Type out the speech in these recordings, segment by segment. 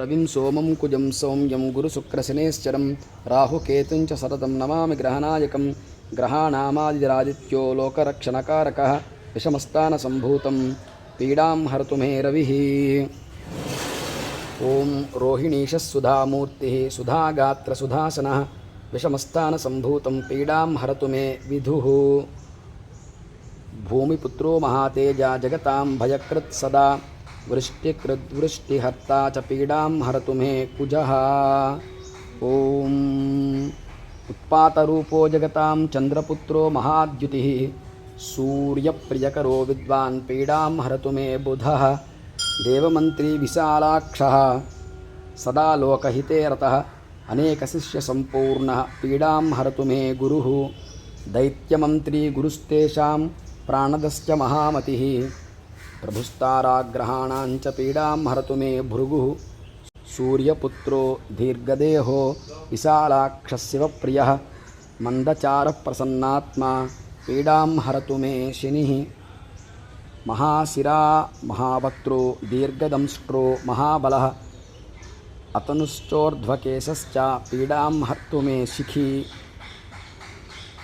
रविं सोमं कुजं सौम्यं गुरुशुक्रशनेश्चरं राहुकेतुञ्च सततं नमामि ग्रहनायकं। ग्रहाणामादिरादित्यो लोकरक्षणकारकः विषमस्तानसम्भूतं पीडां हरतु मे रविः। ॐ रोहिणीशस्सुधामूर्तिः सुधागात्रसुधासनः विषमस्थानसम्भूतं पीडां हरतु मे विधुः। भूमिपुत्रो महातेजा जगतां भयकृत् सदा। वृष्टिकृद्वृष्टिहर्ता च पीडां हरतु मे कुजः। ॐ उत्पातरूपो जगतां चन्द्रपुत्रो महाद्युतिः। सूर्यप्रियकरो विद्वान् पीडां हरतु मे बुधः। देवमन्त्री विशालाक्षः। सदा लोकहिते रतः अनेकशिष्यसम्पूर्णः पीडां हरतु मे गुरुः। दैत्यमन्त्री गुरुस्तेषां प्राणदश्च महामतिः। प्रभुस्ताराग्रहाणां च पीडां हरतु मे भृगुः। सूर्यपुत्रो दीर्घदेहो, विशालाक्षशिवप्रियः मन्दचारप्रसन्नात्मा पीडां हरतु मे शनिः। महाशिरा, महावक्त्रो, दीर्घदंष्ट्रो, महाबलः, अतनुश्चोर्ध्वकेशश्च पीडां हर्तु मे शिखी।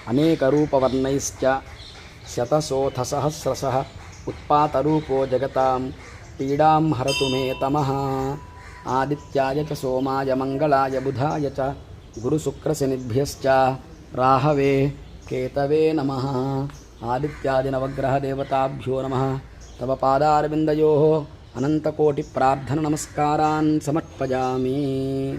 अनेकरूपवर्णैश्च शतशोथसहस्रशः। उत्पातरूपो जगतां पीडां हरतु मे तमः। आदित्याय सोमाय मङ्गलाय बुधाय च गुरुशुक्रशनिभ्यश्च राहवे, केतवे नमः। आदित्यादिनवग्रहदेवताभ्यो नमः। तव पादारविन्दयोः अनन्तकोटिप्रार्थननमस्कारान् समर्पयामि।